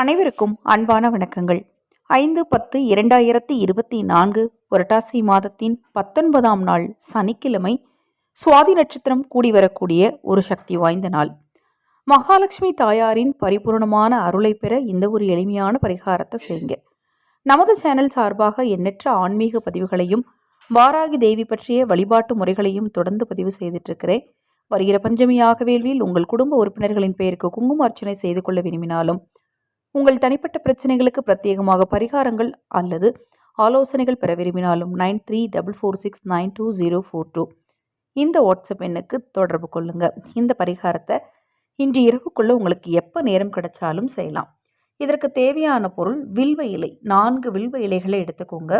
அனைவருக்கும் அன்பான வணக்கங்கள். ஐந்து பத்து இரண்டாயிரத்தி இருபத்தி நான்கு புரட்டாசி மாதத்தின் பத்தொன்பதாம் நாள் சனிக்கிழமை சுவாதி நட்சத்திரம் கூடி வரக்கூடிய ஒரு சக்தி வாய்ந்த நாள். மகாலட்சுமி தாயாரின் பரிபூர்ணமான அருளை பெற இந்த ஒரு எளிமையான பரிகாரத்தை செய்யுங்க. நமது சேனல் சார்பாக எண்ணற்ற ஆன்மீக பதிவுகளையும் வாராகி தேவி பற்றிய வழிபாட்டு முறைகளையும் தொடர்ந்து பதிவு செய்துட்டிருக்கிறேன். வருகிற பஞ்சமியாக வேள்வியில் உங்கள் குடும்ப உறுப்பினர்களின் பெயருக்கு குங்கும அர்ச்சனை செய்து கொள்ள விரும்பினாலும் உங்கள் தனிப்பட்ட பிரச்சனைகளுக்கு பிரத்யேகமாக பரிகாரங்கள் அல்லது ஆலோசனைகள் பெற விரும்பினாலும் nine three double four six nine two zero four two. இந்த வாட்ஸ்அப் எண்ணுக்கு தொடர்பு கொள்ளுங்கள் இந்த பரிகாரத்தை இன்று இரவுக்குள்ளே உங்களுக்கு எப்போ நேரம் கிடைச்சாலும் செய்யலாம். இதற்கு தேவையான பொருள் வில்வ இலை. நான்கு வில்வ இலைகளை எடுத்துக்கோங்க.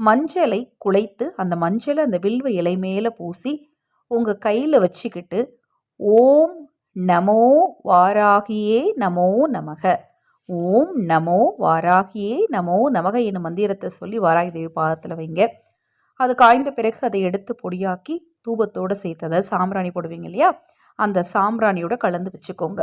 மஞ்சளை குழைத்து அந்த மஞ்சளை அந்த வில்வ இலை மேலே பூசி உங்கள் கையில் வச்சுக்கிட்டு ஓம் நமோ வாராகியே நமோ நமக. ஓம் நமோ வாராகியே நமோ நமக என்னும் மந்திரத்தை சொல்லி வாராகி தேவி பாதத்தில் வைங்க. அது காய்ந்த பிறகு அதை எடுத்து பொடியாக்கி தூபத்தோடு சேர்த்ததை சாம்பிராணி போடுவீங்க இல்லையா? அந்த சாம்பிராணியோட கலந்து வச்சுக்கோங்க.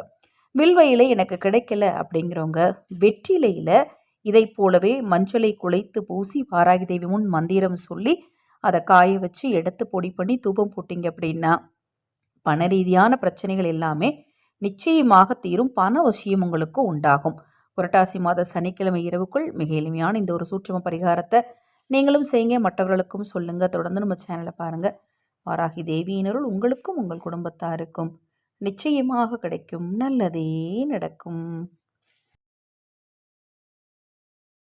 வில்வையில் எனக்கு கிடைக்கல அப்படிங்கிறவங்க வெற்றிலையில் இதை போலவே மஞ்சளை குலைத்து பூசி வாராகி தேவி முன் மந்திரம் சொல்லி அதை காய வச்சு எடுத்து பொடி பண்ணி தூபம் போட்டிங்க அப்படின்னா பண ரீதியான பிரச்சனைகள் எல்லாமே நிச்சயமாக தீரும் பண வசியம் உங்களுக்கு உண்டாகும். புரட்டாசி மாத சனிக்கிழமை இரவுக்குள் மிக எளிமையான இந்த ஒரு சூட்சம பரிகாரத்தை நீங்களும் செய்யுங்க. மற்றவர்களுக்கும் சொல்லுங்கள் தொடர்ந்து நம்ம சேனலை பாருங்கள் வாராகி தேவியினருள் உங்களுக்கும் உங்கள் குடும்பத்தாருக்கும் நிச்சயமாக கிடைக்கும். நல்லதே நடக்கும்.